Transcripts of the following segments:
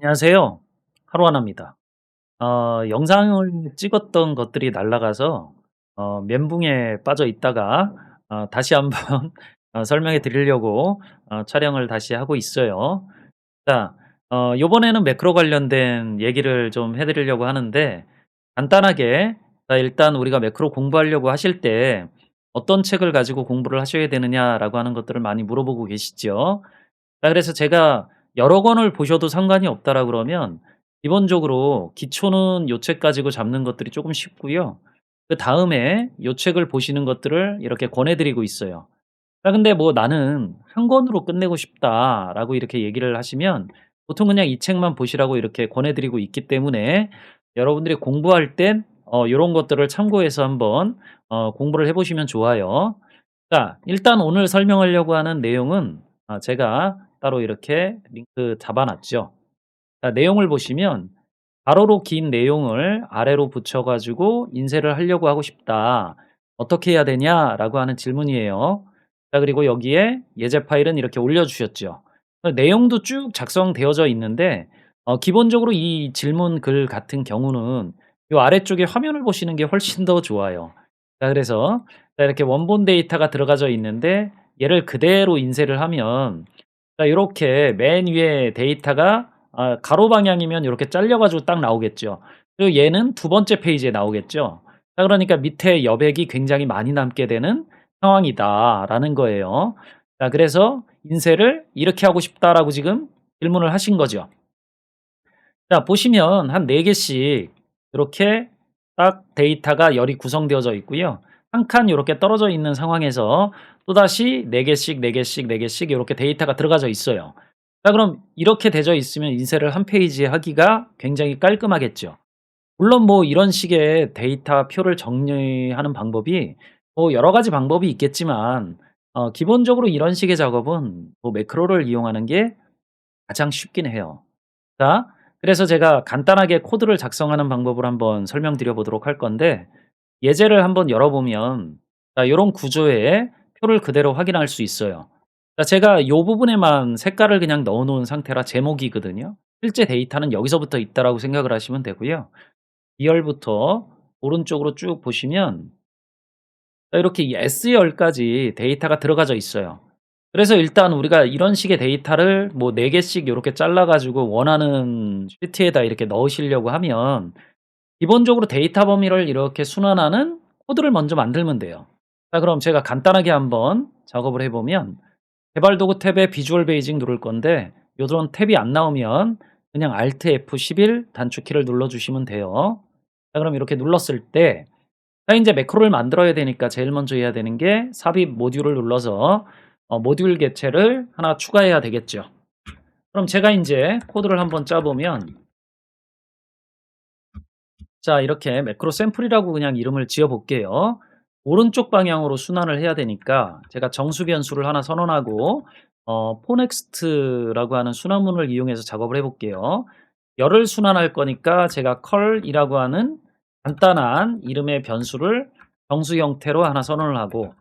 안녕하세요. 하루하나입니다. 어, 영상을 찍었던 것들이 날라가서 어, 멘붕에 빠져 있다가 어, 다시 한번 어, 설명해 드리려고 어, 촬영을 다시 하고 있어요. 자, 어, 요번에는 매크로 관련된 얘기를 좀 해드리려고 하는데 간단하게 자, 일단 우리가 매크로 공부하려고 하실 때 어떤 책을 가지고 공부를 하셔야 되느냐라고 하는 것들을 많이 물어보고 계시죠. 자, 그래서 제가 여러 권을 보셔도 상관이 없다라 그러면 기본적으로 기초는 요 책 가지고 잡는 것들이 조금 쉽고요. 그 다음에 요 책을 보시는 것들을 이렇게 권해 드리고 있어요. 아 근데 뭐 "나는 한 권으로 끝내고 싶다."라고 이렇게 얘기를 하시면 보통 그냥 이 책만 보시라고 이렇게 권해 드리고 있기 때문에 여러분들이 공부할 땐어 요런 것들을 참고해서 한번 어 공부를 해 보시면 좋아요. 자 일단 오늘 설명하려고 하는 내용은 아 제가 따로 이렇게 링크 잡아 놨죠. 자 내용을 보시면 "가로로 긴 내용을 아래로 붙여 가지고 인쇄를 하려고 하고 싶다. 어떻게 해야 되냐?"라고 하는 질문이에요. 자 그리고 여기에 예제 파일은 이렇게 올려 주셨죠. 그 내용도 쭉 작성되어져 있는데 어 기본적으로 이 질문 글 같은 경우는 요 아래쪽에 화면을 보시는 게 훨씬 더 좋아요. 자 그래서 자 이렇게 원본 데이터가 들어가져 있는데 얘를 그대로 인쇄를 하면 자 요렇게 맨 위에 데이터가 아 가로 방향이면 요렇게 잘려 가지고 딱 나오겠죠. 그리고 얘는 두 번째 페이지에 나오겠죠. 자 그러니까 밑에 여백이 굉장히 많이 남게 되는 상황이다라는 거예요. 자 그래서 "인쇄를 이렇게 하고 싶다."라고 지금 질문을 하신 거죠. 자 보시면 한 4 개씩 이렇게 딱 데이터가 열이 구성되어져 있고요. 한칸 요렇게 떨어져 있는 상황에서 또다시 4 개씩, 4 개씩, 4 개씩 요렇게 데이터가 들어가져 있어요. 자 그럼 이렇게 되어 있으면 인쇄를 한 페이지에 하기가 굉장히 깔끔하겠죠. 물론 뭐 이런 식의 데이터 표를 정리하는 방법이 뭐 여러 가지 방법이 있겠지만 어 기본적으로 이런 식의 작업은 뭐 매크로를 이용하는 게 가장 쉽긴 해요. 자 그래서 제가 간단하게 코드를 작성하는 방법을 한번 설명드려 보도록 할 건데 예제를 한번 열어 보면 자 요런 구조의 표를 그대로 확인할 수 있어요. 자 제가 요 부분에만 색깔을 그냥 넣어 놓은 상태라 제목이거든요. 실제 데이터는 여기서부터 있다라고 생각을 하시면 되고요. B열부터 오른쪽으로 쭉 보시면 자 이렇게 이 S열까지 데이터가 들어가져 있어요. 그래서 일단 우리가 이런 식의 데이터를 뭐 4 개씩 요렇게 잘라 가지고 원하는 시트에다 이렇게 넣으시려고 하면 기본적으로 데이터 범위를 이렇게 순환하는 코드를 먼저 만들면 돼요. 자 그럼 제가 간단하게 한번 작업을 해 보면 개발 도구 탭에 비주얼 베이직 누를 건데 요런 탭이 안 나오면 그냥 Alt F11 단축키를 눌러 주시면 돼요. 자 그럼 이렇게 눌렀을 때자 인제 매크로를 만들어야 되니까 제일 먼저 해야 되는 게 삽입 모듈을 눌러서 어 모듈 객체를 하나 추가해야 되겠죠. 그럼 제가 인제 코드를 한번 짜 보면 자 이렇게 매크로 샘플이라고 그냥 이름을 지어 볼게요. 오른쪽 방향으로 순환을 해야 되니까 제가 정수 변수를 하나 선언하고 어 포넥스트라고 하는 순환문을 이용해서 작업을 해 볼게요. 열을 순환할 거니까 제가 컬이라고 하는 간단한 이름의 변수를 정수 형태로 하나 선언을 하고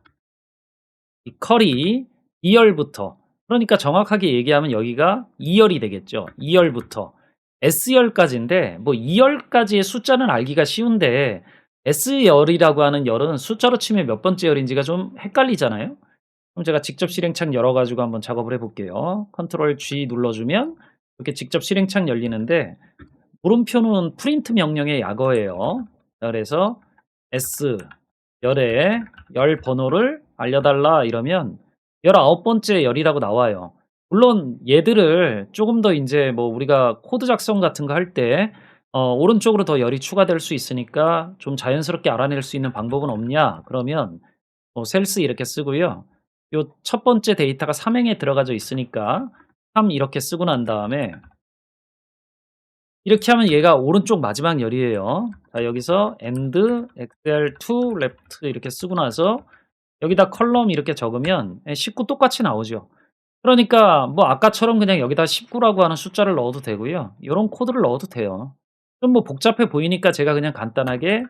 이 컬이 2열부터 그러니까 정확하게 얘기하면 여기가 2열이 되겠죠. 2열부터 S열까지인데 뭐 2열까지의 숫자는 알기가 쉬운데 S열이라고 하는 열은 숫자로 치면 몇 번째 열인지가 좀 헷갈리잖아요. 그럼 제가 직접 실행창 열어 가지고 한번 작업을 해 볼게요. 컨트롤 G 눌러 주면 이렇게 직접 실행창 열리는데 물음표는 프린트 명령의 약어예요. 그래서 S 열의 열 번호를 알려 달라 이러면 19 번째 열이라고 나와요. 물론 얘들을 쪼금 더 인제 뭐 우리가 코드 작성 같은 거 할 때 어 오른쪽으로 더 열이 추가될 수 있으니까 좀 자연스럽게 알아낼 수 있는 방법은 없냐? 그러면 뭐 셀스 이렇게 쓰고요. 요첫 번째 데이터가 3 행에 들어가져 있으니까 3 이렇게 쓰고 난 다음에 이렇게 하면 얘가 오른쪽 마지막 열이에요. 자 여기서 end xl to left 이렇게 쓰고 나서 여기다 컬럼 이렇게 적으면 예19 똑같이 나오죠. 그러니까 뭐 아까처럼 그냥 여기다 19라고 하는 숫자를 넣어도 되고요. 요런 코드를 넣어도 돼요. 좀 뭐 복잡해 보이니까 제가 그냥 간단하게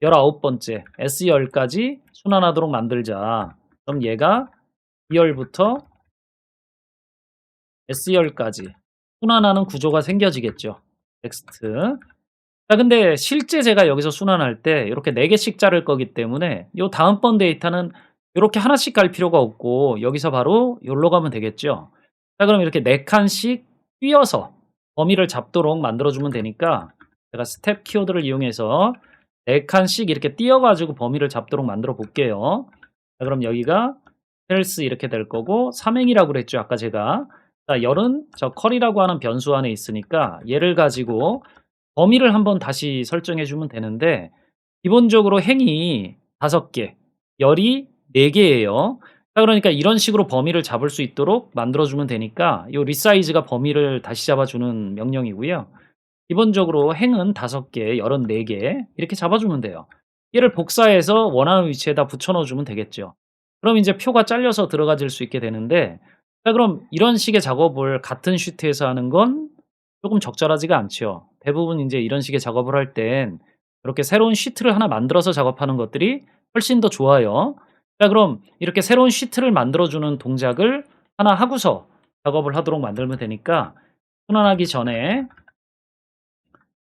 19 번째 S열까지 순환하도록 만들자. 그럼 얘가 B열부터 S열까지 순환하는 구조가 생겨지겠죠. 넥스트. 자 근데 실제 제가 여기서 순환할 때 이렇게 4 개씩 자를 거기 때문에 요 다음번 데이터는 요렇게 하나씩 갈 필요가 없고 여기서 바로 요로 가면 되겠죠. 자 그럼 이렇게 4 칸씩 띄어서 범위를 잡도록 만들어 주면 되니까 제가 스텝 키워드를 이용해서 4 칸씩 이렇게 띄어 가지고 범위를 잡도록 만들어 볼게요. 자 그럼 여기가 else 이렇게 될 거고 삼행이라고 그랬죠 아까 제가. 자 열은 저 컬이라고 하는 변수 안에 있으니까 얘를 가지고 범위를 한번 다시 설정해 주면 되는데 기본적으로 행이 5개, 열이 4개예요. 자 그러니까 이런 식으로 범위를 잡을 수 있도록 만들어 주면 되니까 요 resize가 범위를 다시 잡아 주는 명령이고요. 기본적으로 행은 5개, 열은 4개 이렇게 잡아 주면 돼요. 얘를 복사해서 원하는 위치에다 붙여 넣어 주면 되겠죠. 그럼 이제 표가 잘려서 들어가질 수 있게 되는데 자 그럼 이런 식의 작업을 같은 시트에서 하는 건 조금 적절하지가 않죠. 대부분 인제 이런 식의 작업을 할 땐 이렇게 새로운 시트를 하나 만들어서 작업하는 것들이 훨씬 더 좋아요. 자 그럼 이렇게 새로운 시트를 만들어 주는 동작을 하나 하고서 작업을 하도록 만들면 되니까 순환하기 전에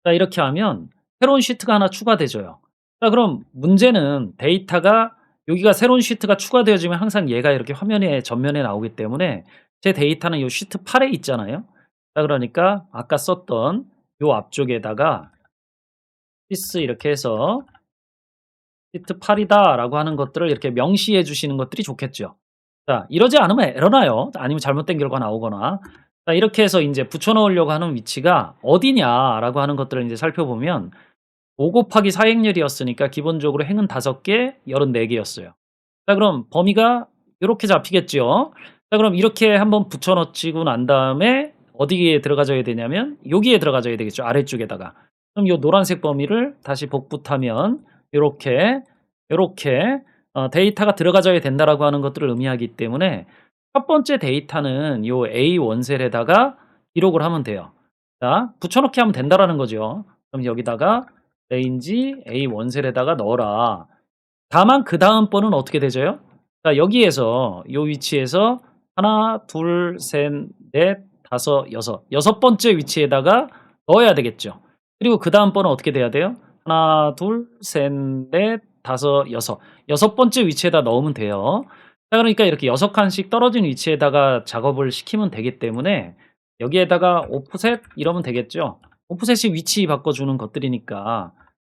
자 이렇게 하면 새로운 시트가 하나 추가되져요. 자 그럼 문제는 데이터가 여기가 새로운 시트가 추가되어지면 항상 얘가 이렇게 화면에 전면에 나오기 때문에 제 데이터는 요 시트 8에 있잖아요. 자 그러니까 아까 썼던 요 앞쪽에다가 this 이렇게 해서 시트 8이다라고 하는 것들을 이렇게 명시해 주시는 것들이 좋겠죠. 자 이러지 않으면 에러 나요. 아니면 잘못된 결과가 나오거나. 자 이렇게 해서 인제 붙여 넣으려고 하는 위치가 어디냐라고 하는 것들을 인제 살펴보면 5 곱하기 4 행렬이었으니까 기본적으로 행은 5개, 열은 4 개였어요. 자 그럼 범위가 요렇게 잡히겠죠. 자 그럼 이렇게 한번 붙여 넣지고 난 다음에 어디에 들어가줘야 되냐면 여기에 들어가줘야 되겠죠. 아래쪽에다가. 그럼 요 노란색 범위를 다시 복붙하면 요렇게 요렇게 어 데이터가 들어가줘야 된다라고 하는 것들을 의미하기 때문에 첫 번째 데이터는 요 A 원셀에다가 기록을 하면 돼요. 자 붙여 넣기 하면 된다라는 거죠. 그럼 여기다가 range A 원셀에다가 넣어라. 다만 그 다음 번은 어떻게 되져요? 자 여기에서 요 위치에서 하나, 둘, 셋, 넷, 다섯, 여섯. 여섯 번째 위치에다가 넣어야 되겠죠. 그리고 그 다음 번은 어떻게 돼야 돼요? 하나, 둘, 셋, 넷, 다섯, 여섯. 여섯 번째 위치에다 넣으면 돼요. 자 그러니까 이렇게 6 칸씩 떨어진 위치에다가 작업을 시키면 되기 때문에 여기에다가 오프셋 이러면 되겠죠. 오프셋이 위치 바꿔 주는 것들이니까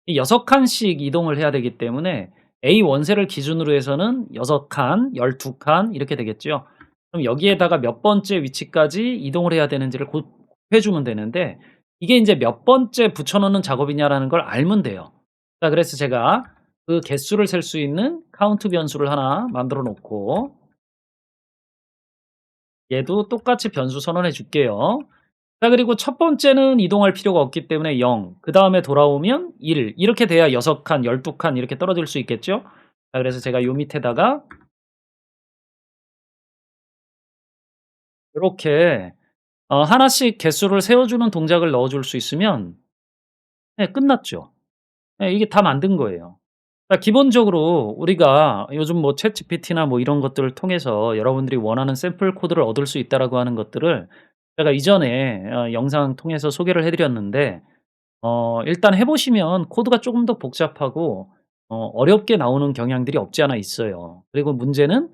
이6 칸씩 이동을 해야 되기 때문에 A 원셀을 기준으로 해서는 6 칸, 12칸 이렇게 되겠죠. 그럼 여기에다가 몇 번째 위치까지 이동을 해야 되는지를 곱해 주면 되는데 이게 인제 몇 번째 붙여 넣는 작업이냐라는 걸 알면 돼요. 자 그래서 제가 그 개수를 셀 수 있는 카운트 변수를 하나 만들어 놓고 얘도 똑같이 변수 선언해 줄게요. 자 그리고 첫 번째는 이동할 필요가 없기 때문에 0 그 다음에 돌아오면 1 이렇게 돼야 6 칸, 12칸 이렇게 떨어질 수 있겠죠. 자 그래서 제가 요 밑에다가 요렇게 어 하나씩 개수를 세워 주는 동작을 넣어 줄 수 있으면 네 끝났죠. 네 이게 다 만든 거예요. 자 기본적으로 우리가 요즘 뭐 챗GPT나 뭐 이런 것들을 통해서 여러분들이 원하는 샘플 코드를 얻을 수 있다라고 하는 것들을 제가 이전에 어 영상 통해서 소개를 해 드렸는데 어 일단 해 보시면 코드가 쪼금 더 복잡하고 어 어렵게 나오는 경향들이 없지 않아 있어요. 그리고 문제는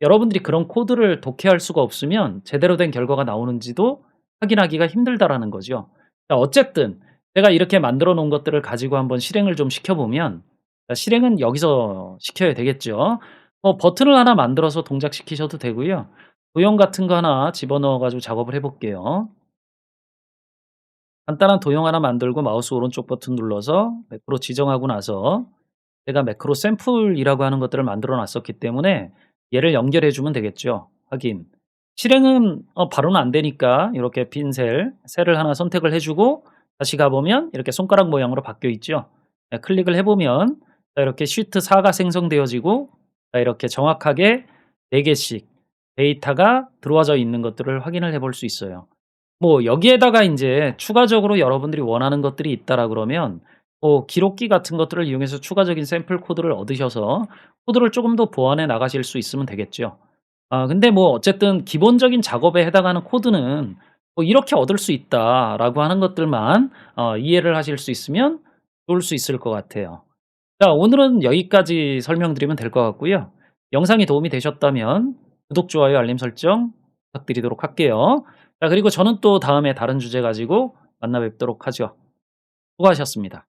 여러분들이 그런 코드를 독해할 수가 없으면 제대로 된 결과가 나오는지도 확인하기가 힘들다라는 거죠. 자 어쨌든 제가 이렇게 만들어 놓은 것들을 가지고 한번 실행을 좀 시켜 보면 자 실행은 여기서 시켜야 되겠죠. 뭐 버튼을 하나 만들어서 동작시키셔도 되고요. 도형 같은 거 하나 집어넣어 가지고 작업을 해 볼게요. 간단한 도형 하나 만들고 마우스 오른쪽 버튼 눌러서 매크로 지정하고 나서 제가 매크로 샘플이라고 하는 것들을 만들어 놨었기 때문에 얘를 연결해 주면 되겠죠. 확인. 실행은 어 바로는 안 되니까 요렇게 빈 셀, 셀을 하나 선택을 해 주고 다시 가 보면 이렇게 손가락 모양으로 바뀌어 있죠. 네 클릭을 해 보면 자 이렇게 시트 4가 생성되어지고 자 이렇게 정확하게 4 개씩 데이터가 들어와져 있는 것들을 확인을 해볼 수 있어요. 뭐 여기에다가 인제 추가적으로 여러분들이 원하는 것들이 있다라 그러면 뭐 기록기 같은 것들을 이용해서 추가적인 샘플 코드를 얻으셔서 코드를 쪼금 더 보완해 나가실 수 있으면 되겠죠. 아 근데 뭐 어쨌든 기본적인 작업에 해당하는 코드는 뭐뭐 "이렇게 얻을 수 있다."라고 하는 것들만 어 이해를 하실 수 있으면 좋을 수 있을 것 같아요. 자 오늘은 여기까지 설명드리면 될 것 같고요. 영상이 도움이 되셨다면 구독, 좋아요, 알림 설정 부탁드리도록 할게요. 자 그리고 저는 또 다음에 다른 주제 가지고 만나 뵙도록 하죠. 수고하셨습니다.